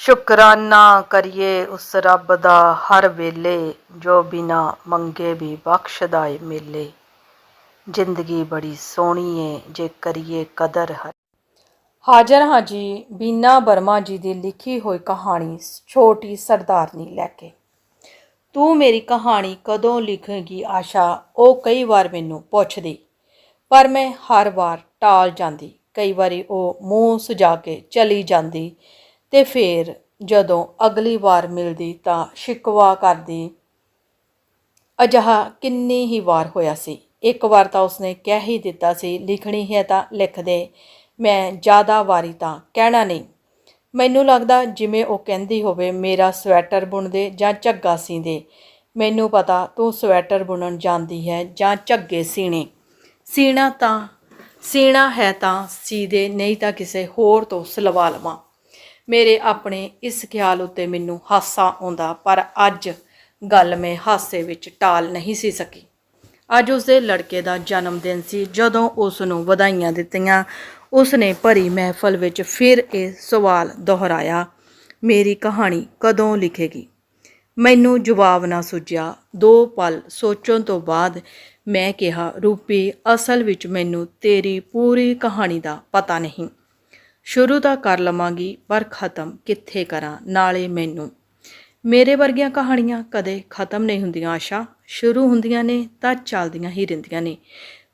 ਸ਼ੁਕਰਾਨਾ ਕਰੀਏ ਉਸ ਰੱਬ ਦਾ ਹਰ ਵੇਲੇ, ਜੋ ਬਿਨਾ ਮੰਗੇ ਵੀ ਬਖਸ਼ਦਾ ਏ ਮੇਲੇ। ਜ਼ਿੰਦਗੀ ਬੜੀ ਸੋਹਣੀ ਏ, ਜੇ ਕਰੀਏ ਕਦਰ ਹਰ। ਹਾਜ਼ਰ ਹਾਂ ਜੀ, ਬੀਨਾ ਬਰਮਾ ਜੀ ਦੀ ਲਿਖੀ ਹੋਈ ਕਹਾਣੀ ਛੋਟੀ ਸਰਦਾਰਨੀ ਲੈ ਕੇ। ਤੂੰ ਮੇਰੀ ਕਹਾਣੀ ਕਦੋਂ ਲਿਖੇਗੀ ਆਸ਼ਾ, ਉਹ ਕਈ ਵਾਰ ਮੈਨੂੰ ਪੁੱਛਦੀ। ਪਰ ਮੈਂ ਹਰ ਵਾਰ ਟਾਲ ਜਾਂਦੀ, ਕਈ ਵਾਰੀ ਉਹ ਮੂੰਹ ਸੁਜਾ ਕੇ ਚਲੀ ਜਾਂਦੀ। ਤੇ ਫਿਰ ਜਦੋਂ ਅਗਲੀ ਵਾਰ ਮਿਲਦੀ ਤਾਂ ਸ਼ਿਕਵਾ ਕਰਦੀ, ਅਜਿਹਾ ਕਿੰਨੀ ਹੀ ਵਾਰ ਹੋਇਆ ਸੀ। ਇੱਕ ਵਾਰ ਤਾਂ ਉਸਨੇ ਕਹਿ ਹੀ ਦਿੱਤਾ ਸੀ, ਲਿਖਣੀ ਹੈ ਤਾਂ ਲਿਖ ਦੇ। ਮੈਂ ਜ਼ਿਆਦਾ ਵਾਰੀ ਤਾਂ ਕਹਿਣਾ ਨਹੀਂ। ਮੈਨੂੰ ਲੱਗਦਾ ਜਿਵੇਂ ਉਹ ਕਹਿੰਦੀ ਹੋਵੇ, ਮੇਰਾ ਸਵੈਟਰ ਬੁਣ ਦੇ ਜਾਂ ਝੱਗਾ ਸੀਂ ਦੇ ਮੈਨੂੰ ਪਤਾ ਤੂੰ ਸਵੈਟਰ ਬੁਣਨ ਜਾਂਦੀ ਹੈ ਜਾਂ ਝੱਗੇ ਸੀਣੇ। ਸੀਣਾ ਤਾਂ, ਸੀਣਾ ਹੈ ਤਾਂ ਸੀਦੇ, ਨਹੀਂ ਤਾਂ ਕਿਸੇ ਹੋਰ ਤੋਂ ਸਲਵਾ ਲਵਾਂ। ਮੇਰੇ ਆਪਣੇ ਇਸ ਖਿਆਲ ਉੱਤੇ ਮੈਨੂੰ ਹਾਸਾ ਆਉਂਦਾ, ਪਰ ਅੱਜ ਗੱਲ ਮੈਂ ਹਾਸੇ ਵਿੱਚ ਟਾਲ ਨਹੀਂ ਸੀ ਸਕੀ। ਅੱਜ ਉਸ ਦੇ ਲੜਕੇ ਦਾ ਜਨਮ ਦਿਨ ਸੀ। ਜਦੋਂ ਉਸ ਨੂੰ ਵਧਾਈਆਂ ਦਿੱਤੀਆਂ ਉਸ ਨੇ ਭਰੀ ਮਹਿਫਲ ਵਿੱਚ ਫਿਰ ਇਹ ਸਵਾਲ ਦੁਹਰਾਇਆ, ਮੇਰੀ ਕਹਾਣੀ ਕਦੋਂ ਲਿਖੇਗੀ? ਮੈਨੂੰ ਜਵਾਬ ਨਾ ਸੁਝਿਆ। ਦੋ ਪਲ ਸੋਚਣ ਤੋਂ ਬਾਅਦ ਮੈਂ ਕਿਹਾ, ਰੂਪੀ, ਅਸਲ ਵਿੱਚ ਮੈਨੂੰ ਤੇਰੀ ਪੂਰੀ ਕਹਾਣੀ ਦਾ ਪਤਾ ਨਹੀਂ। ਸ਼ੁਰੂ ਤਾਂ ਕਰ ਲਵਾਂਗੀ, ਪਰ ਖਤਮ ਕਿੱਥੇ ਕਰਾਂ? ਨਾਲੇ ਮੈਨੂੰ। ਮੇਰੇ ਵਰਗੀਆਂ ਕਹਾਣੀਆਂ ਕਦੇ ਖਤਮ ਨਹੀਂ ਹੁੰਦੀਆਂ, ਆਸ਼ਾ। ਸ਼ੁਰੂ ਹੁੰਦੀਆਂ ਨੇ, ਤਾਂ ਚੱਲਦੀਆਂ ਹੀ ਰਹਿੰਦੀਆਂ ਨੇ।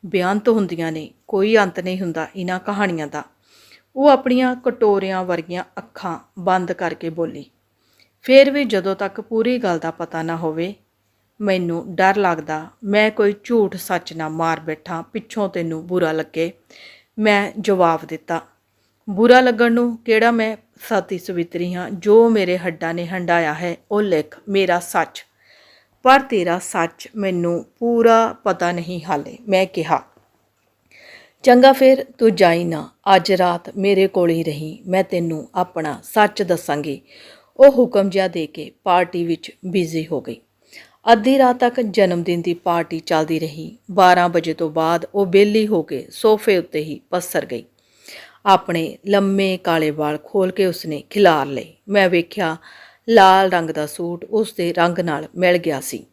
ਬੇਅੰਤ ਹੁੰਦੀਆਂ ਨੇ, ਕੋਈ ਅੰਤ ਨਹੀਂ ਹੁੰਦਾ ਇਹਨਾਂ ਕਹਾਣੀਆਂ ਦਾ। ਉਹ ਆਪਣੀਆਂ ਕਟੋਰਿਆਂ ਵਰਗੀਆਂ ਅੱਖਾਂ ਬੰਦ ਕਰਕੇ ਬੋਲੀ। ਫੇਰ ਵੀ ਜਦੋਂ ਤੱਕ ਪੂਰੀ ਗੱਲ ਦਾ ਪਤਾ ਨਾ ਹੋਵੇ, ਮੈਨੂੰ ਡਰ ਲੱਗਦਾ, ਮੈਂ ਕੋਈ ਝੂਠ ਸੱਚ ਨਾ ਮਾਰ ਬੈਠਾ, ਪਿੱਛੋਂ ਤੈਨੂੰ ਬੁਰਾ ਲੱਗੇ। ਮੈਂ ਜਵਾਬ ਦਿੱਤਾ ਬੁਰਾ ਲੱਗਣ ਨੂੰ ਕਿਹੜਾ ਮੈਂ ਸਾਤੀ ਸਵਿਤਰੀ ਹਾਂ, ਜੋ ਮੇਰੇ ਹੱਡਾਂ ਨੇ ਹੰਡਾਇਆ ਹੈ, ਉਹ ਲਿਖ, ਮੇਰਾ ਸੱਚ। ਪਰ ਤੇਰਾ ਸੱਚ ਮੈਨੂੰ ਪੂਰਾ ਪਤਾ ਨਹੀਂ ਹਾਲੇ, ਮੈਂ ਕਿਹਾ, ਚੰਗਾ ਫਿਰ ਤੂੰ ਜਾਈ ਨਾ, ਅੱਜ ਰਾਤ ਮੇਰੇ ਕੋਲ ਹੀ ਰਹੀ, ਮੈਂ ਤੈਨੂੰ ਆਪਣਾ ਸੱਚ ਦੱਸਾਂਗੀ। ਉਹ ਹੁਕਮ ਜਿਹਾ ਦੇ ਕੇ ਪਾਰਟੀ ਵਿੱਚ ਬਿਜ਼ੀ ਹੋ ਗਈ। ਅੱਧੀ ਰਾਤ ਤੱਕ ਜਨਮ ਦਿਨ ਦੀ ਪਾਰਟੀ ਚੱਲਦੀ ਰਹੀ। 12 ਵਜੇ ਤੋਂ ਬਾਅਦ ਉਹ ਬੇਲੀ ਹੋ ਕੇ ਸੋਫੇ ਉੱਤੇ ਹੀ ਪਸਰ ਗਈ। ਆਪਣੇ ਲੰਮੇ ਕਾਲੇ ਵਾਲ ਖੋਲ ਕੇ ਉਸਨੇ ਖਿਲਾਰ ਲਏ। ਮੈਂ ਵੇਖਿਆ ਲਾਲ ਰੰਗ ਦਾ ਸੂਟ ਉਸ ਦੇ ਰੰਗ ਨਾਲ ਮਿਲ ਗਿਆ ਸੀ।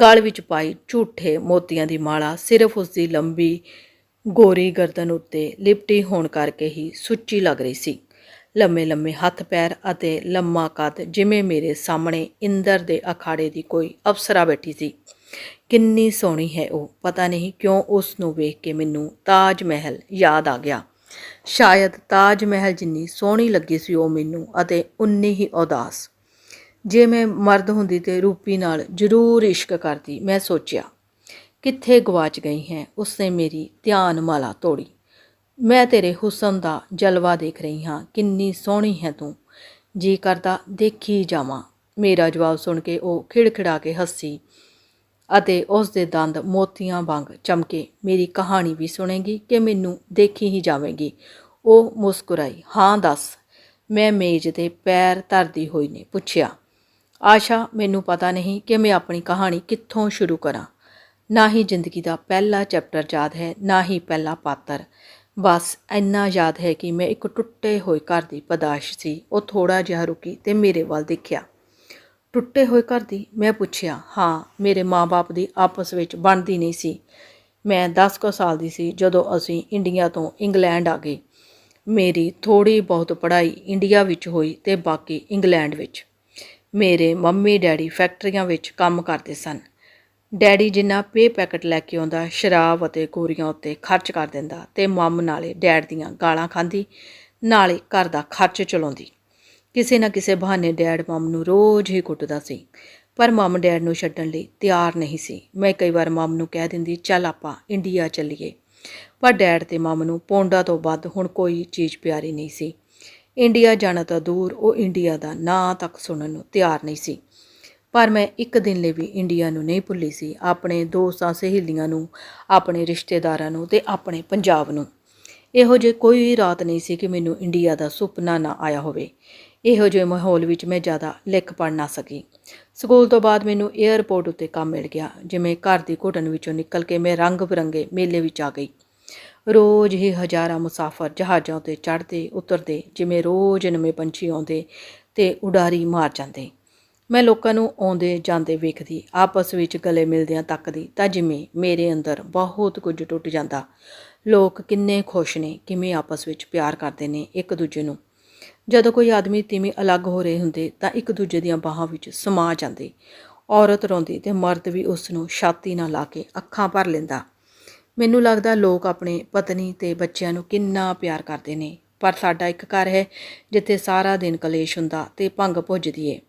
ਗਲ ਵਿੱਚ ਪਾਈ ਝੂਠੇ ਮੋਤੀਆਂ ਦੀ ਮਾਲਾ ਸਿਰਫ ਉਸ ਦੀ ਲੰਬੀ ਗੋਰੀ ਗਰਦਨ ਉੱਤੇ ਲਿਪਟੀ ਹੋਣ ਕਰਕੇ ਹੀ ਸੁੱਚੀ ਲੱਗ ਰਹੀ ਸੀ। ਲੰਮੇ ਲੰਮੇ ਹੱਥ ਪੈਰ ਅਤੇ ਲੰਮਾ ਕੱਦ ਜਿਵੇਂ ਮੇਰੇ ਸਾਹਮਣੇ ਇੰਦਰ ਦੇ ਅਖਾੜੇ ਦੀ ਕੋਈ ਅਫਸਰਾ ਬੈਠੀ ਸੀ। ਕਿੰਨੀ ਸੋਹਣੀ ਹੈ ਉਹ, ਪਤਾ ਨਹੀਂ ਕਿਉਂ ਉਸ ਨੂੰ ਵੇਖ ਕੇ ਮੈਨੂੰ ਤਾਜ ਮਹਿਲ ਯਾਦ ਆ ਗਿਆ। ਸ਼ਾਇਦ ਤਾਜ ਮਹਿਲ ਜਿੰਨੀ ਸੋਹਣੀ ਲੱਗੀ ਸੀ ਉਹ ਮੈਨੂੰ ਅਤੇ ਉਨੀ ਹੀ ਉਦਾਸ। ਜੇ ਮੈਂ ਮਰਦ ਹੁੰਦੀ ਤੇ ਰੂਪੀ ਨਾਲ ਜ਼ਰੂਰ ਇਸ਼ਕ ਕਰਦੀ, ਮੈਂ ਸੋਚਿਆ, ਕਿੱਥੇ ਗਵਾਚ ਗਈ ਹੈ? ਉਸਨੇ ਮੇਰੀ ਧਿਆਨ ਮਾਲਾ ਤੋੜੀ। ਮੈਂ ਤੇਰੇ ਹੁਸਨ ਦਾ ਜਲਵਾ ਦੇਖ ਰਹੀ ਹਾਂ, ਕਿੰਨੀ ਸੋਹਣੀ ਹੈ ਤੂੰ। ਜੀ ਕਰਦਾ ਦੇਖੀ ਜਾਵਾਂ। ਮੇਰਾ ਜਵਾਬ ਸੁਣ ਕੇ ਉਹ ਖਿੜਖਿੜਾ ਕੇ ਹੱਸੀ। ਅਤੇ ਉਸ ਦੇ ਦੰਦ ਮੋਤੀਆਂ ਵਾਂਗ ਚਮਕੇ। ਮੇਰੀ ਕਹਾਣੀ ਵੀ ਸੁਣੇਗੀ ਕਿ ਮੈਨੂੰ ਦੇਖੀ ਹੀ ਜਾਵੇਗੀ। ਉਹ ਮੁਸਕਰਾਈ, ਹਾਂ, ਦੱਸ। ਮੈਂ ਮੇਜ਼ ਦੇ ਪੈਰ ਧਰਦੀ ਹੋਈ ਨੇ। ਪੁੱਛਿਆ। ਆਸ਼ਾ, ਮੈਨੂੰ ਪਤਾ ਨਹੀਂ ਕਿ ਮੈਂ ਆਪਣੀ ਕਹਾਣੀ ਕਿੱਥੋਂ ਸ਼ੁਰੂ ਕਰਾਂ। ਨਾ ਹੀ ਜ਼ਿੰਦਗੀ ਦਾ ਪਹਿਲਾ ਚੈਪਟਰ ਯਾਦ ਹੈ, ਨਾ ਹੀ ਪਹਿਲਾ ਪਾਤਰ। ਬਸ ਇੰਨਾ ਯਾਦ ਹੈ ਕਿ ਮੈਂ ਇੱਕ ਟੁੱਟੇ ਹੋਏ ਘਰ ਦੀ ਪਦਾਸ਼ ਸੀ। ਉਹ ਥੋੜਾ ਜਿਹਾ ਰੁਕੀ ਤੇ ਮੇਰੇ ਵੱਲ ਦੇਖਿਆ। ਟੁੱਟੇ ਹੋਏ ਘਰ ਦੀ ਮੈਂ ਪੁੱਛਿਆ, ਹਾਂ, ਮੇਰੇ ਮਾਪੇ ਦੀ ਆਪਸ ਵਿੱਚ ਬਣਦੀ ਨਹੀਂ ਸੀ। ਮੈਂ 10 ਕੁ ਸਾਲ ਦੀ ਸੀ ਜਦੋਂ ਅਸੀਂ ਇੰਡੀਆ ਤੋਂ ਇੰਗਲੈਂਡ ਆ ਗਏ। ਮੇਰੀ ਥੋੜੀ ਬਹੁਤ ਪੜ੍ਹਾਈ ਇੰਡੀਆ ਵਿੱਚ ਹੋਈ ਤੇ ਬਾਕੀ ਇੰਗਲੈਂਡ ਵਿੱਚ। ਮੇਰੇ ਮੰਮੀ ਡੈਡੀ ਫੈਕਟਰੀਆਂ ਵਿੱਚ ਕੰਮ ਕਰਦੇ ਸਨ। ਡੈਡੀ ਜਿੰਨਾ ਪੇ ਪੈਕਟ ਲੈ ਕੇ ਆਉਂਦਾ, ਸ਼ਰਾਬ ਅਤੇ ਗੋਰੀਆਂ ਉੱਤੇ ਖਰਚ ਕਰ ਦਿੰਦਾ ਤੇ ਮੰਮ ਨਾਲੇ ਡੈਡ ਦੀਆਂ ਗਾਲਾਂ ਖਾਂਦੀ, ਨਾਲੇ ਘਰ ਦਾ ਖਰਚ ਚਲਾਉਂਦੀ। ਕਿਸੇ ਨਾ ਕਿਸੇ ਬਹਾਨੇ ਡੈਡ ਮਮ ਨੂੰ ਰੋਜ਼ ਹੀ ਕੁੱਟਦਾ ਸੀ। ਪਰ ਮਮ ਡੈਡ ਨੂੰ ਛੱਡਣ ਲਈ ਤਿਆਰ ਨਹੀਂ ਸੀ। ਮੈਂ ਕਈ ਵਾਰ ਮਮ ਨੂੰ ਕਹਿ ਦਿੰਦੀ, ਚੱਲ ਆਪਾਂ ਇੰਡੀਆ ਚੱਲੀਏ। ਪਰ ਡੈਡ ਤੇ ਮਮ ਨੂੰ ਪੌਂਡਾ ਤੋਂ ਵੱਧ ਹੁਣ ਕੋਈ ਚੀਜ਼ ਪਿਆਰੀ ਨਹੀਂ ਸੀ। ਇੰਡੀਆ ਜਾਣਾ ਤਾਂ ਦੂਰ, ਉਹ ਇੰਡੀਆ ਦਾ ਨਾਂ ਤੱਕ ਸੁਣਨ ਨੂੰ ਤਿਆਰ ਨਹੀਂ ਸੀ। ਪਰ ਮੈਂ ਇੱਕ ਦਿਨ ਲਈ ਵੀ ਇੰਡੀਆ ਨੂੰ ਨਹੀਂ ਭੁੱਲੀ ਸੀ, ਆਪਣੇ ਦੋਸਤਾਂ ਸਹੇਲੀਆਂ ਨੂੰ, ਆਪਣੇ ਰਿਸ਼ਤੇਦਾਰਾਂ ਨੂੰ ਤੇ ਆਪਣੇ ਪੰਜਾਬ ਨੂੰ। ਇਹੋ ਜਿਹੀ ਕੋਈ ਰਾਤ ਨਹੀਂ ਸੀ ਕਿ ਮੈਨੂੰ ਇੰਡੀਆ ਦਾ ਸੁਪਨਾ ਨਾ ਆਇਆ ਹੋਵੇ। ਇਹੋ ਜਿਹੇ ਮਾਹੌਲ ਵਿੱਚ ਮੈਂ ਜ਼ਿਆਦਾ ਲਿਖ ਪੜ੍ਹ ਨਾ ਸਕੀ। ਸਕੂਲ ਤੋਂ ਬਾਅਦ ਮੈਨੂੰ 에ਅਰਪੋਰਟ ਉੱਤੇ ਕੰਮ ਮਿਲ ਗਿਆ, ਜਿਵੇਂ ਘਰ ਦੀ ਘੁਟਨ ਵਿੱਚੋਂ ਨਿਕਲ ਕੇ ਮੈਂ ਰੰਗ ਬਿਰੰਗੇ ਮੇਲੇ ਵਿੱਚ ਆ ਗਈ। ਰੋਜ਼ ਹੀ ਹਜ਼ਾਰਾਂ ਮੁਸਾਫਰ ਜਹਾਜ਼ਾਂ ਉੱਤੇ ਚੜ੍ਹਦੇ, ਉਤਰਦੇ, ਜਿਵੇਂ ਰੋਜ਼ ਨਵੇਂ ਪੰਛੀ ਆਉਂਦੇ ਤੇ ਉਡਾਰੀ ਮਾਰ ਜਾਂਦੇ। ਮੈਂ ਲੋਕਾਂ ਨੂੰ ਆਉਂਦੇ ਜਾਂਦੇ ਵੇਖਦੀ, ਆਪਸ ਵਿੱਚ ਗਲੇ ਮਿਲਦਿਆਂ ਤੱਕਦੀ ਤਾਂ ਜਿਵੇਂ ਮੇਰੇ ਅੰਦਰ ਬਹੁਤ ਕੁਝ ਟੁੱਟ ਜਾਂਦਾ। ਲੋਕ ਕਿੰਨੇ ਖੁਸ਼ ਨੇ, ਕਿਵੇਂ ਆਪਸ ਵਿੱਚ ਪਿਆਰ ਕਰਦੇ ਨੇ ਇੱਕ ਦੂਜੇ ਨੂੰ। ਜਦੋਂ ਕੋਈ ਆਦਮੀ ਤਿਵੇਂ ਅਲੱਗ ਹੋ ਰਹੇ ਹੁੰਦੇ ਤਾਂ ਇੱਕ ਦੂਜੇ ਦੀਆਂ ਬਾਹਾਂ ਵਿੱਚ ਸਮਾ ਜਾਂਦੇ। ਔਰਤ ਰੋਂਦੀ ਤੇ ਮਰਦ ਵੀ ਉਸ ਨੂੰ ਛਾਤੀ ਨਾਲ ਲਾ ਕੇ ਅੱਖਾਂ ਭਰ ਲੈਂਦਾ। ਮੈਨੂੰ ਲੱਗਦਾ ਲੋਕ ਆਪਣੇ ਪਤਨੀ ਤੇ ਬੱਚਿਆਂ ਨੂੰ ਕਿੰਨਾ ਪਿਆਰ ਕਰਦੇ ਨੇ, ਪਰ ਸਾਡਾ ਇੱਕ ਘਰ ਹੈ ਜਿੱਥੇ ਸਾਰਾ ਦਿਨ ਕਲੇਸ਼ ਹੁੰਦਾ ਤੇ ਭੰਗ ਭੁੱਜਦੀ ਏ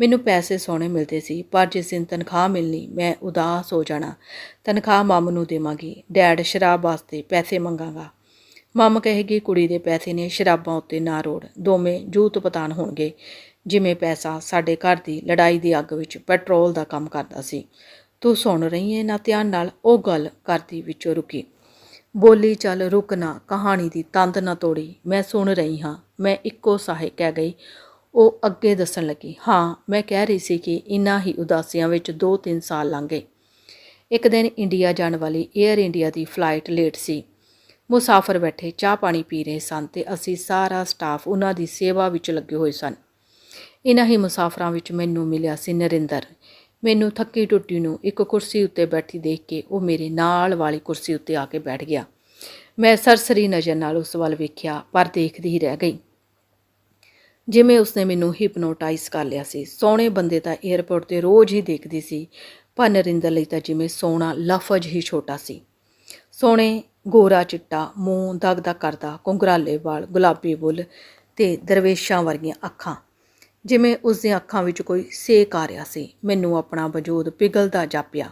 ਮੈਨੂੰ ਪੈਸੇ ਸੋਹਣੇ ਮਿਲਦੇ ਸੀ, ਪਰ ਜਿਸ ਦਿਨ ਤਨਖਾਹ ਮਿਲਣੀ, ਮੈਂ ਉਦਾਸ ਹੋ ਜਾਣਾ। ਤਨਖਾਹ ਮਾਮ ਨੂੰ ਦੇਵਾਂਗੀ, ਡੈਡ ਸ਼ਰਾਬ ਵਾਸਤੇ ਪੈਸੇ ਮੰਗਾਗਾ। ਮਮ ਕਹੇਗੀ ਕੁੜੀ ਦੇ ਪੈਸੇ ਨੇ ਸ਼ਰਾਬਾਂ ਉੱਤੇ ਨਾ ਰੋੜ, ਦੋਵੇਂ ਜੂਤ ਪਤਾਨ ਹੋਣਗੇ। ਜਿਵੇਂ ਪੈਸਾ ਸਾਡੇ ਘਰ ਦੀ ਲੜਾਈ ਦੀ ਅੱਗ ਵਿੱਚ ਪੈਟਰੋਲ ਦਾ ਕੰਮ ਕਰਦਾ ਸੀ। ਤੂੰ ਸੁਣ ਰਹੀ ਏ ਨਾ ਧਿਆਨ ਨਾਲ, ਉਹ ਗੱਲ ਕਰਦੀ ਵਿੱਚੋਂ ਰੁਕੀ। ਬੋਲੀ ਚੱਲ, ਰੁਕ ਨਾ, ਕਹਾਣੀ ਦੀ ਤੰਦ ਨਾ ਤੋੜੀ। ਮੈਂ ਸੁਣ ਰਹੀ ਹਾਂ, ਮੈਂ ਇੱਕੋ ਸਾਹੇ ਕਹਿ ਗਈ। ਉਹ ਅੱਗੇ ਦੱਸਣ ਲੱਗੀ, ਹਾਂ, ਮੈਂ ਕਹਿ ਰਹੀ ਸੀ ਕਿ ਇਨ੍ਹਾਂ ਹੀ ਉਦਾਸੀਆਂ ਵਿੱਚ 2-3 ਸਾਲ ਲੰਘ। ਗਏ ਇੱਕ ਦਿਨ ਇੰਡੀਆ ਜਾਣ ਵਾਲੀ 에ਅਰ ਇੰਡੀਆ ਦੀ ਫਲਾਈਟ ਲੇਟ ਸੀ। ਮੁਸਾਫਰ ਬੈਠੇ, ਚਾਹ ਪਾਣੀ ਪੀ ਰਹੇ ਸਨ ਤੇ ਅਸੀਂ ਸਾਰਾ ਸਟਾਫ ਉਹਨਾਂ ਦੀ ਸੇਵਾ ਵਿੱਚ ਲੱਗੇ ਹੋਏ ਸਨ। ਇਨ੍ਹਾਂ ਹੀ ਮੁਸਾਫਰਾਂ ਵਿੱਚ ਮੈਨੂੰ ਮਿਲਿਆ ਸੀ ਨਰਿੰਦਰ। ਮੈਨੂੰ ਥੱਕੀ ਟੁੱਟੀ ਨੂੰ ਇੱਕ ਕੁਰਸੀ ਉੱਤੇ ਬੈਠੀ ਦੇਖ ਕੇ ਉਹ ਮੇਰੇ ਨਾਲ ਵਾਲੀ ਕੁਰਸੀ ਉੱਤੇ ਆ ਕੇ ਬੈਠ ਗਿਆ। ਮੈਂ ਸਰਸਰੀ ਨਜ਼ਰ ਨਾਲ ਉਸ ਵੱਲ ਵੇਖਿਆ, ਪਰ ਦੇਖਦੀ ਹੀ ਰਹਿ ਗਈ। ਜਿਵੇਂ ਉਸਨੇ ਮੈਨੂੰ ਹਿਪਨੋਟਾਈਜ਼ ਕਰ ਲਿਆ ਸੀ। ਸੋਹਣੇ ਬੰਦੇ ਤਾਂ 에ਅਰਪੋਰਟ ਤੇ ਰੋਜ਼ ਹੀ ਦੇਖਦੀ ਸੀ, ਪਰ ਨਰਿੰਦਰ ਲਈ ਤਾਂ ਜਿਵੇਂ ਸੋਹਣਾ ਲਫ਼ਜ਼ ਹੀ ਛੋਟਾ ਸੀ। ਸੋਹਣੇ ਗੋਰਾ ਚਿੱਟਾ, ਮੂੰਹ ਦਗਦਗ ਕਰਦਾ ਕੁੰਗਰਾਲੇ ਵਾਲ, ਗੁਲਾਬੀ ਬੁੱਲ ਤੇ ਦਰਵੇਸ਼ਾਂ ਵਰਗੀਆਂ ਅੱਖਾਂ। ਜਿਵੇਂ ਉਸ ਦੀਆਂ ਅੱਖਾਂ ਵਿੱਚ ਕੋਈ ਸੇਕ ਆ ਰਿਹਾ ਸੀ, ਮੈਨੂੰ ਆਪਣਾ ਵਜੂਦ ਪਿਘਲਦਾ ਜਾਪਿਆ।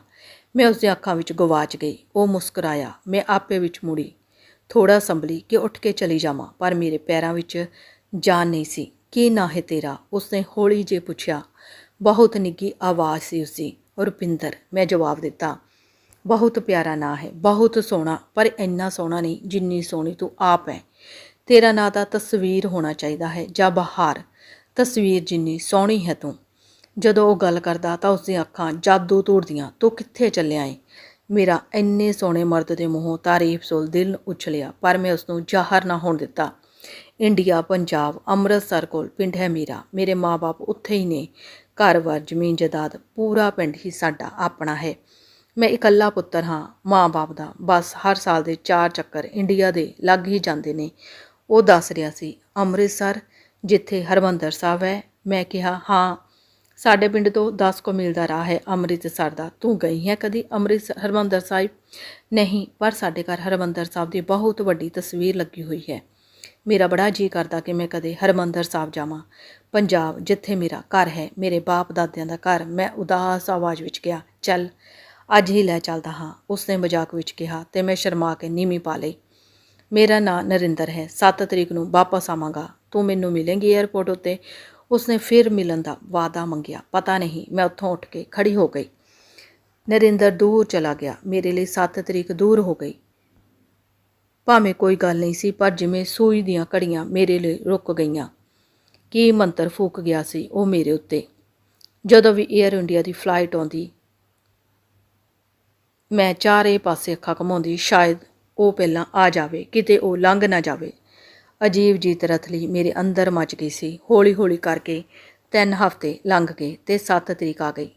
ਮੈਂ ਉਸ ਦੀਆਂ ਅੱਖਾਂ ਵਿੱਚ ਗਵਾਚ ਗਈ, ਉਹ ਮੁਸਕਰਾਇਆ। ਮੈਂ ਆਪੇ ਵਿੱਚ ਮੁੜੀ। ਥੋੜਾ ਸੰਭਲੀ ਕਿ ਉੱਠ ਕੇ ਚਲੀ ਜਾਵਾਂ, ਪਰ ਮੇਰੇ ਪੈਰਾਂ ਵਿੱਚ ਜਾਨ ਨਹੀਂ ਸੀ। ਕੀ ਨਾ ਹੈ ਤੇਰਾ? ਉਸਨੇ ਹੌਲੀ ਜੇ ਪੁੱਛਿਆ। ਬਹੁਤ ਨਿੱਗੀ ਆਵਾਜ਼ ਸੀ ਉਸਦੀ। ਰੁਪਿੰਦਰ, ਮੈਂ ਜਵਾਬ ਦਿੱਤਾ। ਬਹੁਤ ਪਿਆਰਾ ਨਾਂ ਹੈ, ਬਹੁਤ ਸੋਹਣਾ, ਪਰ ਇੰਨਾ ਸੋਹਣਾ ਨਹੀਂ ਜਿੰਨੀ ਸੋਹਣੀ ਤੂੰ ਆਪ ਹੈ। ਤੇਰਾ ਨਾਂ ਤਾਂ ਤਸਵੀਰ ਹੋਣਾ ਚਾਹੀਦਾ ਹੈ, ਜਾਂ ਬਹਾਰ। ਤਸਵੀਰ ਜਿੰਨੀ ਸੋਹਣੀ ਹੈ ਤੂੰ। ਜਦੋਂ ਉਹ ਗੱਲ ਕਰਦਾ ਤਾਂ ਉਸ ਦੀਆਂ ਅੱਖਾਂ ਜਾਦੂ ਤੋੜਦੀਆਂ, ਤੂੰ ਕਿੱਥੇ ਚੱਲਿਆ ਏ? ਮੇਰਾ ਇੰਨੇ ਸੋਹਣੇ ਮਰਦ ਦੇ ਮੂੰਹੋਂ ਤਾਰੀਫ ਸੁਲ ਦਿਲ ਉਛਲਿਆ, ਪਰ ਮੈਂ ਉਸ ਨੂੰ ਜ਼ਾਹਰ ਨਾ ਹੋਣ ਦਿੱਤਾ। ਇੰਡੀਆ, ਪੰਜਾਬ, ਅੰਮ੍ਰਿਤਸਰ ਕੋਲ ਪਿੰਡ ਹੈ ਮੇਰਾ। ਮੇਰੇ ਮਾਪੇ ਉੱਥੇ ਹੀ ਨੇ। ਘਰ-ਬਾਰ ਜ਼ਮੀਨ ਜਾਇਦਾਦ ਪੂਰਾ ਪਿੰਡ ਹੀ ਸਾਡਾ ਆਪਣਾ ਹੈ। ਮੈਂ ਇਕੱਲਾ ਪੁੱਤਰ ਹਾਂ, ਮਾਂ-ਬਾਪ ਦਾ। ਬਸ ਹਰ ਸਾਲ ਦੇ ਚਾਰ ਚੱਕਰ ਇੰਡੀਆ ਦੇ ਲੱਗ ਹੀ ਜਾਂਦੇ ਨੇ। ਉਹ ਦੱਸ ਰਿਹਾ ਸੀ, ਅੰਮ੍ਰਿਤਸਰ, ਜਿੱਥੇ ਹਰਮੰਦਰ ਸਾਹਿਬ ਹੈ। ਮੈਂ ਕਿਹਾ, ਹਾਂ, ਸਾਡੇ ਪਿੰਡ ਤੋਂ 10 ਕੋ ਮੀਲ ਦਾ ਰਾਹ ਹੈ ਅੰਮ੍ਰਿਤਸਰ ਦਾ। ਤੂੰ ਗਈ ਹੈ ਕਦੀ ਅੰਮ੍ਰਿਤਸਰ ਹਰਮੰਦਰ ਸਾਹਿਬ? ਨਹੀਂ, ਪਰ ਸਾਡੇ ਘਰ ਹਰਮੰਦਰ ਸਾਹਿਬ ਦੀ ਬਹੁਤ ਵੱਡੀ ਤਸਵੀਰ ਲੱਗੀ ਹੋਈ ਹੈ। ਮੇਰਾ ਬੜਾ ਜੀ ਕਰਦਾ ਕਿ ਮੈਂ ਕਦੇ ਹਰਮੰਦਰ ਸਾਹਿਬ ਜਾਵਾਂ। ਪੰਜਾਬ, ਜਿੱਥੇ ਮੇਰਾ ਘਰ ਹੈ, ਮੇਰੇ ਬਾਪ ਦਾਦਿਆਂ ਦਾ ਘਰ, ਮੈਂ ਉਦਾਸ ਆਵਾਜ਼ ਵਿੱਚ ਗਿਆ ਚੱਲ ਅੱਜ ਹੀ ਲੈ ਚੱਲਦਾ ਹਾਂ, ਉਸਨੇ ਮਜ਼ਾਕ ਵਿੱਚ ਕਿਹਾ ਤੇ ਮੈਂ ਸ਼ਰਮਾ ਕੇ ਨੀਵੀਂ ਪਾ ਲਈ। ਮੇਰਾ ਨਾਂ ਨਰਿੰਦਰ ਹੈ 7 ਤਰੀਕ ਨੂੰ ਵਾਪਸ ਆਵਾਂਗਾ। ਤੂੰ ਮੈਨੂੰ ਮਿਲੇਂਗੀ 에ਅਰਪੋਰਟ ਉੱਤੇ? ਉਸਨੇ ਫਿਰ ਮਿਲਣ ਦਾ ਵਾਅਦਾ ਮੰਗਿਆ। ਪਤਾ ਨਹੀਂ, ਮੈਂ ਉੱਥੋਂ ਉੱਠ ਕੇ ਖੜੀ ਹੋ ਗਈ। ਨਰਿੰਦਰ ਦੂਰ ਚਲਾ ਗਿਆ। ਮੇਰੇ ਲਈ 7 ਤਰੀਕ ਦੂਰ ਹੋ ਗਈ। ਭਾਵੇਂ ਕੋਈ ਗੱਲ ਨਹੀਂ ਸੀ, ਪਰ ਜਿਵੇਂ ਸੂਈ ਦੀਆਂ ਘੜੀਆਂ ਮੇਰੇ ਲਈ ਰੁਕ ਗਈਆਂ। ਕੀ ਮੰਤਰ ਫੂਕ ਗਿਆ ਸੀ ਉਹ ਮੇਰੇ ਉੱਤੇ? ਜਦੋਂ ਵੀ 에ਅਰ ਇੰਡੀਆ ਦੀ ਫਲਾਈਟ ਆਉਂਦੀ ਮੈਂ ਚਾਰੇ ਪਾਸੇ ਅੱਖਾਂ ਘਮਾਉਂਦੀ, ਸ਼ਾਇਦ ਉਹ ਪਹਿਲਾਂ ਆ ਜਾਵੇ, ਕਿਤੇ ਉਹ ਲੰਘ ਨਾ ਜਾਵੇ। ਅਜੀਬ ਜੀ ਤਰਥਲੀ ਮੇਰੇ ਅੰਦਰ ਮਚ ਗਈ ਸੀ। ਹੌਲੀ ਹੌਲੀ ਕਰਕੇ ਤਿੰਨ ਹਫ਼ਤੇ ਲੰਘ ਗਏ ਤੇ 7 ਤਰੀਕ ਆ ਗਈ।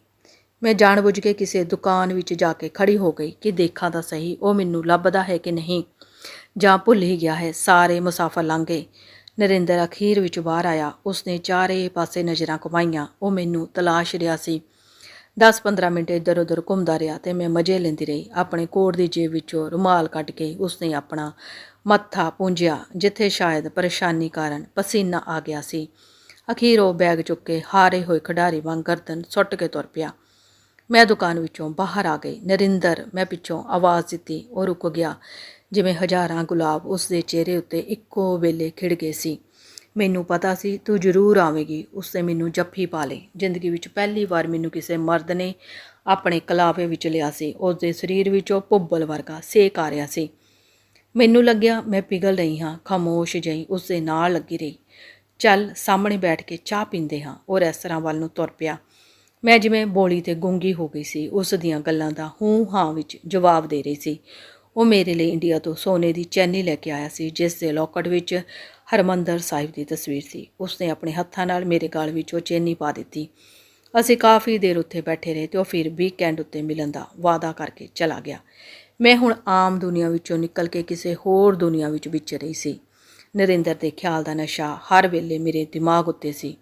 ਮੈਂ ਜਾਣਬੁੱਝ ਕੇ ਕਿਸੇ ਦੁਕਾਨ ਵਿੱਚ ਜਾ ਕੇ ਖੜੀ ਹੋ ਗਈ ਕਿ ਦੇਖਾਂ ਤਾਂ ਸਹੀ ਉਹ ਮੈਨੂੰ ਲੱਭਦਾ ਹੈ ਕਿ ਨਹੀਂ। ਜਾਂ ਭੁੱਲ ਹੀ ਗਿਆ ਹੈ, ਸਾਰੇ ਮੁਸਾਫਰ ਲੰਘ ਗਏ। ਨਰਿੰਦਰ ਅਖੀਰ ਵਿੱਚ ਬਾਹਰ ਆਇਆ। ਉਸਨੇ ਚਾਰੇ ਪਾਸੇ ਨਜ਼ਰਾਂ ਘੁਮਾਈਆਂ। ਉਹ ਮੈਨੂੰ ਤਲਾਸ਼ ਰਿਹਾ ਸੀ। 10-15 ਮਿੰਟ ਇੱਧਰ ਉੱਧਰ ਘੁੰਮਦਾ ਰਿਹਾ ਤੇ ਮੈਂ ਮਜ਼ੇ ਲੈਂਦੀ ਰਹੀ। ਆਪਣੇ ਕੋਟ ਦੀ ਜੇਬ ਵਿੱਚੋਂ ਰੁਮਾਲ ਕੱਢ ਕੇ ਉਸਨੇ ਆਪਣਾ ਮੱਥਾ ਪੂੰਝਿਆ, ਜਿੱਥੇ ਸ਼ਾਇਦ ਪਰੇਸ਼ਾਨੀ ਕਾਰਨ ਪਸੀਨਾ ਆ ਗਿਆ ਸੀ। ਅਖੀਰ ਉਹ ਬੈਗ ਚੁੱਕ ਕੇ ਹਾਰੇ ਹੋਏ ਖਿਡਾਰੀ ਵਾਂਗ ਗਰਦਨ ਸੁੱਟ ਕੇ ਤੁਰ ਪਿਆ। ਮੈਂ ਦੁਕਾਨ ਵਿੱਚੋਂ ਬਾਹਰ ਆ ਗਈ। ਨਰਿੰਦਰ ਮੈਂ ਪਿੱਛੋਂ ਆਵਾਜ਼ ਦਿੱਤੀ, ਉਹ ਰੁਕ ਗਿਆ, ਜਿਵੇਂ ਹਜ਼ਾਰਾਂ ਗੁਲਾਬ ਉਸ ਦੇ ਚਿਹਰੇ ਉੱਤੇ ਇੱਕੋ ਵੇਲੇ ਖਿੜ ਗਏ ਸੀ। ਮੈਨੂੰ ਪਤਾ ਸੀ, ਤੂੰ ਜ਼ਰੂਰ ਆਵੇਂਗੀ। ਉਸਨੇ ਮੈਨੂੰ ਜੱਫੀ ਪਾ ਲਈ। ਜ਼ਿੰਦਗੀ ਵਿੱਚ ਪਹਿਲੀ ਵਾਰ ਮੈਨੂੰ ਕਿਸੇ ਮਰਦ ਨੇ ਆਪਣੇ ਕਲਾਵੇ ਵਿੱਚ ਲਿਆ ਸੀ। ਉਸਦੇ ਸਰੀਰ ਵਿੱਚੋਂ ਭੁੱਬਲ ਵਰਗਾ ਸੇਕ ਆ ਰਿਹਾ ਸੀ। ਮੈਨੂੰ ਲੱਗਿਆ, ਮੈਂ ਪਿਘਲ ਰਹੀ ਹਾਂ, ਖਾਮੋਸ਼ ਜਈ ਉਸਦੇ ਨਾਲ ਲੱਗੀ ਰਹੀ। ਚੱਲ, ਸਾਹਮਣੇ ਬੈਠ ਕੇ ਚਾਹ ਪੀਂਦੇ ਹਾਂ, ਉਹ ਰੈਸਟੋਰਾਂ ਵੱਲ ਨੂੰ ਤੁਰ ਪਿਆ। ਮੈਂ ਜਿਵੇਂ ਬੋਲੀ ਤੇ ਗੂੰਗੀ ਹੋ ਗਈ ਸੀ, ਉਸ ਦੀਆਂ ਗੱਲਾਂ ਦਾ ਹੂੰ ਹਾਂ ਵਿੱਚ ਜਵਾਬ ਦੇ ਰਹੀ ਸੀ। ਉਹ ਮੇਰੇ ਲਈ ਇੰਡੀਆ ਤੋਂ ਸੋਨੇ ਦੀ ਚੈਨੀ ਲੈ ਕੇ ਆਇਆ ਸੀ, ਜਿਸ ਦੇ ਲੋਕਟ ਵਿੱਚ ਹਰਮੰਦਰ ਸਾਹਿਬ ਦੀ ਤਸਵੀਰ ਸੀ। ਉਸਨੇ ਆਪਣੇ ਹੱਥਾਂ ਨਾਲ ਮੇਰੇ ਗਲ ਵਿੱਚ ਉਹ ਚੇਨੀ ਪਾ ਦਿੱਤੀ। ਅਸੀਂ ਕਾਫੀ ਦੇਰ ਉੱਥੇ ਬੈਠੇ ਰਹੇ ਤੇ ਉਹ ਫਿਰ ਵੀਕਐਂਡ ਉੱਤੇ ਮਿਲਣ ਦਾ ਵਾਅਦਾ ਕਰਕੇ ਚਲਾ ਗਿਆ। ਮੈਂ ਹੁਣ ਆਮ ਦੁਨੀਆ ਵਿੱਚੋਂ ਨਿਕਲ ਕੇ ਕਿਸੇ ਹੋਰ ਦੁਨੀਆ ਵਿੱਚ ਵਿਚ ਰਹੀ ਸੀ। ਨਰਿੰਦਰ ਦੇ ਖਿਆਲ ਦਾ ਨਸ਼ਾ ਹਰ ਵੇਲੇ ਮੇਰੇ ਦਿਮਾਗ ਉੱਤੇ ਸੀ।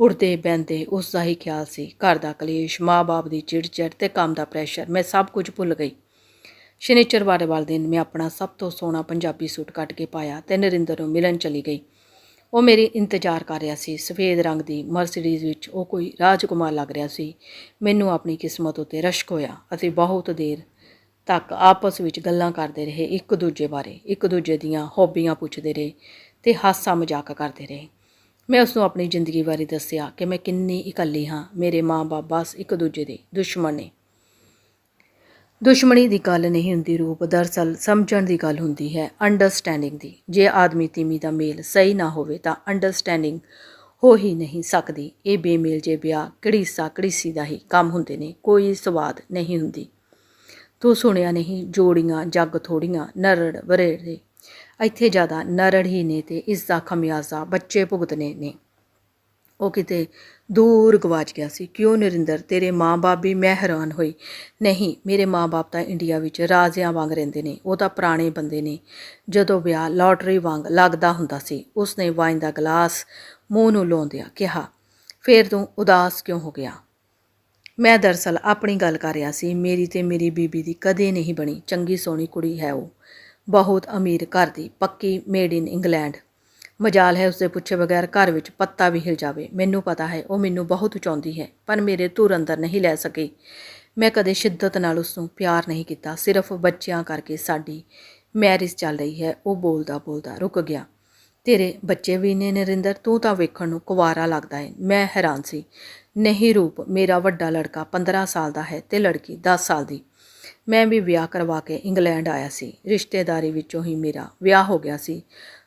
ਉੜਦੇ ਬਹਿੰਦੇ ਉਸ ਦਾ ਹੀ ਖਿਆਲ ਸੀ। ਘਰ ਦਾ ਕਲੇਸ਼, ਮਾਂ-ਬਾਪ ਦੀ ਚਿੜਚਿੜ ਤੇ ਕੰਮ ਦਾ ਪ੍ਰੈਸ਼ਰ ਮੈਂ ਸਭ ਕੁਝ ਭੁੱਲ ਗਈ। ਸ਼ਨੀਚਰਵਾਰ ਵਾਲੇ ਦਿਨ ਮੈਂ ਆਪਣਾ ਸਭ ਤੋਂ ਸੋਹਣਾ ਪੰਜਾਬੀ ਸੂਟ ਕੱਟ ਕੇ ਪਾਇਆ ਤੇ ਨਰਿੰਦਰ ਨੂੰ ਮਿਲਣ ਚਲੀ ਗਈ। ਉਹ ਮੇਰੀ ਇੰਤਜ਼ਾਰ ਕਰ ਰਿਹਾ ਸੀ। ਸਫੇਦ ਰੰਗ ਦੀ ਮਰਸੀਡੀਜ਼ ਵਿੱਚ ਉਹ ਕੋਈ ਰਾਜਕੁਮਾਰ ਲੱਗ ਰਿਹਾ ਸੀ। ਮੈਨੂੰ ਆਪਣੀ ਕਿਸਮਤ ਉਤੇ ਰਸ਼ਕ ਹੋਇਆ ਅਸੀਂ ਬਹੁਤ ਦੇਰ ਤੱਕ ਆਪਸ ਵਿੱਚ ਗੱਲਾਂ ਕਰਦੇ ਰਹੇ ਇੱਕ ਦੂਜੇ ਬਾਰੇ, ਇੱਕ ਦੂਜੇ ਦੀਆਂ ਹੌਬੀਆਂ ਪੁੱਛਦੇ ਰਹੇ ਤੇ ਹਾਸਾ ਮਜ਼ਾਕ ਕਰਦੇ ਰਹੇ। ਮੈਂ ਉਸ ਨੂੰ ਆਪਣੀ ਜ਼ਿੰਦਗੀ ਬਾਰੇ ਦੱਸਿਆ ਕਿ ਮੈਂ ਕਿੰਨੀ ਇਕੱਲੀ ਹਾਂ। ਮੇਰੇ ਮਾਂ-ਬਾਪ ਬਸ ਇੱਕ ਦੂਜੇ ਦੇ ਦੁਸ਼ਮਣ ਨੇ। ਦੁਸ਼ਮਣੀ ਦੀ ਗੱਲ ਨਹੀਂ ਹੁੰਦੀ ਰੂਪ, ਦਰਸਲ ਸਮਝਣ ਦੀ ਗੱਲ ਹੁੰਦੀ ਹੈ ਅੰਡਰਸਟੈਂਡਿੰਗ ਦੀ। ਜੇ ਆਦਮੀ ਤੀਮੀ ਦਾ ਮੇਲ ਸਹੀ ਨਾ ਹੋਵੇ ਤਾਂ ਅੰਡਰਸਟੈਂਡਿੰਗ ਹੋ ਹੀ ਨਹੀਂ ਸਕਦੀ। ਇਹ ਬੇਮੇਲ ਜੇ ਵਿਆਹ ਕੜੀਸਾ ਕੜੀਸੀ ਦਾ ਹੀ ਕੰਮ ਹੁੰਦੇ ਨੇ, ਕੋਈ ਸਵਾਦ ਨਹੀਂ ਹੁੰਦੀ। ਤੂੰ ਸੁਣਿਆ ਨਹੀਂ, ਜੋੜੀਆਂ, ਜੱਗ ਥੋੜੀਆਂ, ਨਰੜ ਵਰੇੜੇ ਇੱਥੇ ਜ਼ਿਆਦਾ ਨਰੜ ਹੀ ਨੇ ਤੇ ਇਸ ਦਾ ਖਮਿਆਜ਼ਾ ਬੱਚੇ ਭੁਗਤਨੇ ਨੇ। ਉਹ ਕਿਤੇ ਦੂਰ ਗਵਾਚ ਗਿਆ ਸੀ। ਕਿਉਂ ਨਰਿੰਦਰ, ਤੇਰੇ ਮਾਂ-ਬਾਪ ਵੀ ਮੈਂ ਹੈਰਾਨ ਹੋਈ। ਨਹੀਂ, ਮੇਰੇ ਮਾਂ-ਬਾਪ ਤਾਂ ਇੰਡੀਆ ਵਿੱਚ ਰਾਜਿਆਂ ਵਾਂਗ ਰਹਿੰਦੇ ਨੇ। ਉਹ ਤਾਂ ਪੁਰਾਣੇ ਬੰਦੇ ਨੇ। ਜਦੋਂ ਵਿਆਹ ਲਾਟਰੀ ਵਾਂਗ ਲੱਗਦਾ ਹੁੰਦਾ ਸੀ, ਉਸਨੇ ਵਾਈਨ ਦਾ ਗਲਾਸ ਮੂੰਹ ਨੂੰ ਲਾਉਂਦਿਆਂ ਕਿਹਾ, ਫੇਰ ਤੂੰ ਉਦਾਸ ਕਿਉਂ ਹੋ ਗਿਆ? ਮੈਂ ਦਰਸਲ ਆਪਣੀ ਗੱਲ ਕਰ ਰਿਹਾ ਸੀ। ਮੇਰੀ ਤੇ ਮੇਰੀ ਬੀਬੀ ਦੀ ਕਦੇ ਨਹੀਂ ਬਣੀ। ਚੰਗੀ ਸੋਹਣੀ ਕੁੜੀ ਹੈ ਉਹ। ਬਹੁਤ ਅਮੀਰ ਘਰ ਦੀ ਪੱਕੀ ਮੇਡ ਇਨ ਇੰਗਲੈਂਡ। ਮਜਾਲ ਹੈ ਉਸਦੇ ਪੁੱਛੇ ਬਗੈਰ ਘਰ ਵਿੱਚ ਪੱਤਾ ਵੀ ਹਿਲ ਜਾਵੇ। ਮੈਨੂੰ ਪਤਾ ਹੈ, ਉਹ ਮੈਨੂੰ ਬਹੁਤ ਉਚਾਉਂਦੀ ਹੈ, ਪਰ ਮੇਰੇ ਧੁਰ ਅੰਦਰ ਨਹੀਂ ਲੈ ਸਕੀ। ਮੈਂ ਕਦੇ ਸ਼ਿੱਦਤ ਨਾਲ ਉਸ ਨੂੰ ਪਿਆਰ ਨਹੀਂ ਕੀਤਾ, ਸਿਰਫ ਬੱਚਿਆਂ ਕਰਕੇ ਸਾਡੀ ਮੈਰਿਜ ਚੱਲ ਰਹੀ ਹੈ, ਉਹ ਬੋਲਦਾ ਬੋਲਦਾ ਰੁਕ ਗਿਆ। ਤੇਰੇ ਬੱਚੇ ਵੀ ਨੇ ਨਰਿੰਦਰ, ਤੂੰ ਤਾਂ ਵੇਖਣ ਨੂੰ ਕੁਵਾਰਾ ਲੱਗਦਾ ਹੈ ਮੈਂ ਹੈਰਾਨ ਸੀ। ਨਹੀਂ ਰੂਪ, ਮੇਰਾ ਵੱਡਾ ਲੜਕਾ 15 ਸਾਲ ਦਾ ਹੈ ਤੇ ਲੜਕੀ 10 ਸਾਲ ਦੀ। ਮੈਂ ਵੀ ਵਿਆਹ ਕਰਵਾ ਕੇ ਇੰਗਲੈਂਡ ਆਇਆ ਸੀ, ਰਿਸ਼ਤੇਦਾਰੀ ਵਿੱਚੋਂ ਹੀ ਮੇਰਾ ਵਿਆਹ ਹੋ ਗਿਆ ਸੀ।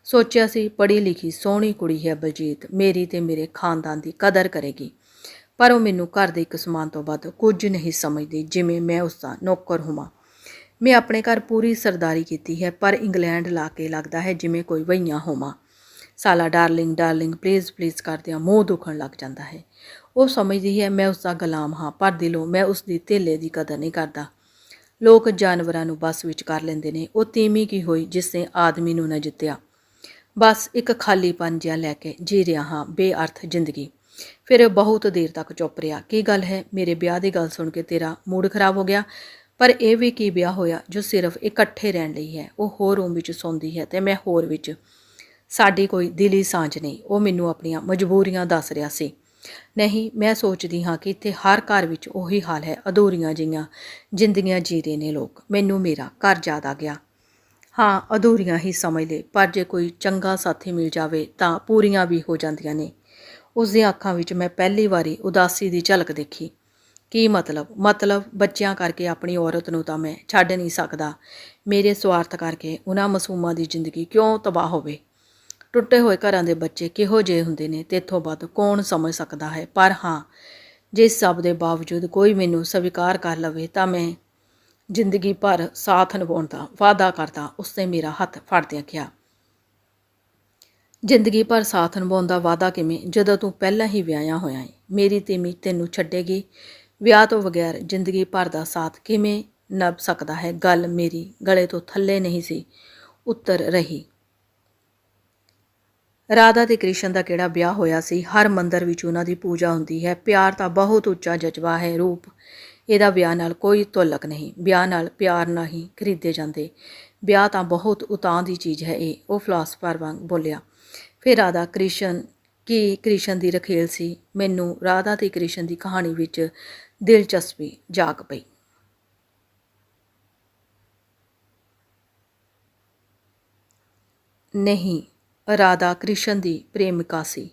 ਸੋਚਿਆ ਸੀ, ਪੜ੍ਹੀ ਲਿਖੀ ਸੋਹਣੀ ਕੁੜੀ ਹੈ ਬਲਜੀਤ, ਮੇਰੀ ਤੇ ਮੇਰੇ ਖਾਨਦਾਨ ਦੀ ਕਦਰ ਕਰੇਗੀ। ਪਰ ਉਹ ਮੈਨੂੰ ਘਰ ਦੇ ਇੱਕ ਸਮਾਨ ਤੋਂ ਵੱਧ ਕੁਝ ਨਹੀਂ ਸਮਝਦੀ, ਜਿਵੇਂ ਮੈਂ ਉਸ ਦਾ ਨੌਕਰ ਹੋਵਾਂ। ਮੈਂ ਆਪਣੇ ਘਰ ਪੂਰੀ ਸਰਦਾਰੀ ਕੀਤੀ ਹੈ, ਪਰ ਇੰਗਲੈਂਡ ਲਾ ਕੇ ਲੱਗਦਾ ਹੈ ਜਿਵੇਂ ਕੋਈ ਵਈਆਂ ਹੋਵਾਂ। ਸਾਲਾ ਡਾਰਲਿੰਗ ਡਾਰਲਿੰਗ ਪਲੀਜ਼ ਪਲੀਜ਼ ਕਰਦਿਆਂ ਮੂੰਹ ਦੁਖਣ ਲੱਗ ਜਾਂਦਾ ਹੈ। ਉਹ ਸਮਝਦੀ ਹੈ, ਮੈਂ ਉਸ ਦਾ ਗੁਲਾਮ ਹਾਂ, ਪਰ ਦਿਲੋਂ ਮੈਂ ਉਸ ਦੀ ਧੇਲੇ ਦੀ ਕਦਰ ਨਹੀਂ ਕਰਦਾ। ਲੋਕ ਜਾਨਵਰਾਂ ਨੂੰ ਬਸ ਵਿੱਚ ਕਰ ਲੈਂਦੇ ਨੇ, ਉਹ ਤੀਮੀ ਕੀ ਹੋਈ ਜਿਸ ਨੇ ਆਦਮੀ ਨੂੰ ਨਾ ਜਿੱਤਿਆ। ਬਸ ਇੱਕ ਖਾਲੀਪਨ ਜਿਹਾ ਲੈ ਕੇ ਜੀ ਰਿਹਾ ਹਾਂ, ਬੇਅਰਥ ਜ਼ਿੰਦਗੀ। ਫਿਰ ਬਹੁਤ ਦੇਰ ਤੱਕ ਚੁੱਪ ਰਿਹਾ। ਕੀ ਗੱਲ ਹੈ? ਮੇਰੇ ਵਿਆਹ ਦੀ ਗੱਲ ਸੁਣ ਕੇ ਤੇਰਾ ਮੂਡ ਖਰਾਬ ਹੋ ਗਿਆ? ਪਰ ਇਹ ਵੀ ਕੀ ਵਿਆਹ ਹੋਇਆ ਜੋ ਸਿਰਫ ਇਕੱਠੇ ਰਹਿਣ ਲਈ ਹੈ? ਉਹ ਹੋਰ ਰੂਮ ਵਿੱਚ ਸੌਂਦੀ ਹੈ ਤੇ ਮੈਂ ਹੋਰ ਵਿੱਚ। ਸਾਡੀ ਕੋਈ ਦਿਲੀ ਸਾਂਝ ਨਹੀਂ। ਉਹ ਮੈਨੂੰ ਆਪਣੀਆਂ ਮਜਬੂਰੀਆਂ ਦੱਸ ਰਿਹਾ ਸੀ। ਨਹੀਂ, ਮੈਂ ਸੋਚਦੀ ਹਾਂ ਕਿ ਇੱਥੇ ਹਰ ਘਰ ਵਿੱਚ ਉਹੀ ਹਾਲ ਹੈ। ਅਧੂਰੀਆਂ ਜੀਆਂ ਜ਼ਿੰਦਗੀਆਂ ਜੀ ਰਹੇ ਨੇ ਲੋਕ। ਮੈਨੂੰ ਮੇਰਾ ਘਰ ਯਾਦ ਆ ਗਿਆ। ਹਾਂ, ਅਧੂਰੀਆਂ ਹੀ ਸਮਝ ਲੈ, ਪਰ ਜੇ ਕੋਈ ਚੰਗਾ ਸਾਥੀ ਮਿਲ ਜਾਵੇ ਤਾਂ ਪੂਰੀਆਂ ਵੀ ਹੋ ਜਾਂਦੀਆਂ ਨੇ। ਉਸ ਦੀਆਂ ਅੱਖਾਂ ਵਿੱਚ ਮੈਂ ਪਹਿਲੀ ਵਾਰੀ ਉਦਾਸੀ ਦੀ ਝਲਕ ਦੇਖੀ। ਕੀ ਮਤਲਬ? ਮਤਲਬ ਬੱਚਿਆਂ ਕਰਕੇ ਆਪਣੀ ਔਰਤ ਨੂੰ ਤਾਂ ਮੈਂ ਛੱਡ ਨਹੀਂ ਸਕਦਾ। ਮੇਰੇ ਸਵਾਰਥ ਕਰਕੇ ਉਹਨਾਂ ਮਾਸੂਮਾਂ ਦੀ ਜ਼ਿੰਦਗੀ ਕਿਉਂ ਤਬਾਹ ਹੋਵੇ? ਟੁੱਟੇ ਹੋਏ ਘਰਾਂ ਦੇ ਬੱਚੇ ਕਿਹੋ ਜਿਹੇ ਹੁੰਦੇ ਨੇ, ਤੇ ਇਥੋਂ ਵੱਧ ਕੌਣ ਸਮਝ ਸਕਦਾ ਹੈ? ਪਰ ਹਾਂ, ਜੇ ਸਭ ਦੇ ਬਾਵਜੂਦ ਕੋਈ ਮੈਨੂੰ ਸਵੀਕਾਰ ਕਰ ਲਵੇ ਤਾਂ ਮੈਂ ਜ਼ਿੰਦਗੀ ਭਰ ਸਾਥ ਨਿਭਾਉਣ ਦਾ ਵਾਅਦਾ ਕਰਦਾ ਉਸਨੇ ਮੇਰਾ ਹੱਥ ਫੜਦਿਆਂ ਕਿਹਾ, ਜ਼ਿੰਦਗੀ ਭਰ ਸਾਥ ਨਿਭਾਉਣ ਦਾ ਵਾਅਦਾ ਕਿਵੇਂ? ਜਦੋਂ ਤੂੰ ਪਹਿਲਾਂ ਹੀ ਵਿਆਹਿਆ ਹੋਇਆ ਹੈ ਮੇਰੀ ਤੀਮੀ ਤੈਨੂੰ ਛੱਡੇਗੀ। ਵਿਆਹ ਤੋਂ ਬਗੈਰ ਜ਼ਿੰਦਗੀ ਭਰ ਦਾ ਸਾਥ ਕਿਵੇਂ ਨਿਭ ਸਕਦਾ ਹੈ ਗੱਲ ਮੇਰੀ ਗਲੇ ਤੋਂ ਥੱਲੇ ਨਹੀਂ ਸੀ ਉੱਤਰ ਰਹੀ। ਰਾਧਾ ਤੇ ਕ੍ਰਿਸ਼ਨ ਦਾ ਕਿਹੜਾ ਵਿਆਹ ਹੋਇਆ ਸੀ? ਹਰ ਮੰਦਰ ਵਿੱਚ ਉਹਨਾਂ ਦੀ ਪੂਜਾ ਹੁੰਦੀ ਹੈ। ਪਿਆਰ ਤਾਂ ਬਹੁਤ ਉੱਚਾ ਜਜ਼ਬਾ ਹੈ, ਰੂਪ ਇਹਦਾ ਵਿਆਹ ਨਾਲ ਕੋਈ ਤੁਲਕ ਨਹੀਂ, ਵਿਆਹ ਨਾਲ ਪਿਆਰ ਨਾਲ ਹੀ ਖਰੀਦੇ ਜਾਂਦੇ। ਵਿਆਹ ਤਾਂ ਬਹੁਤ ਉਤਾਂ ਦੀ ਚੀਜ਼ ਹੈ ਇਹ, ਉਹ ਫਲਾਸਫਰ ਵਾਂਗ ਬੋਲਿਆ। ਫਿਰ ਰਾਧਾ ਕ੍ਰਿਸ਼ਨ, ਕੀ ਕ੍ਰਿਸ਼ਨ ਦੀ ਰਖੇਲ ਸੀ? ਮੈਨੂੰ ਰਾਧਾ ਤੇ ਕ੍ਰਿਸ਼ਨ ਦੀ ਕਹਾਣੀ ਵਿੱਚ ਦਿਲਚਸਪੀ ਜਾਗ ਪਈ। ਨਹੀਂ, ਰਾਧਾ ਕ੍ਰਿਸ਼ਨ ਦੀ ਪ੍ਰੇਮਿਕਾ ਸੀ।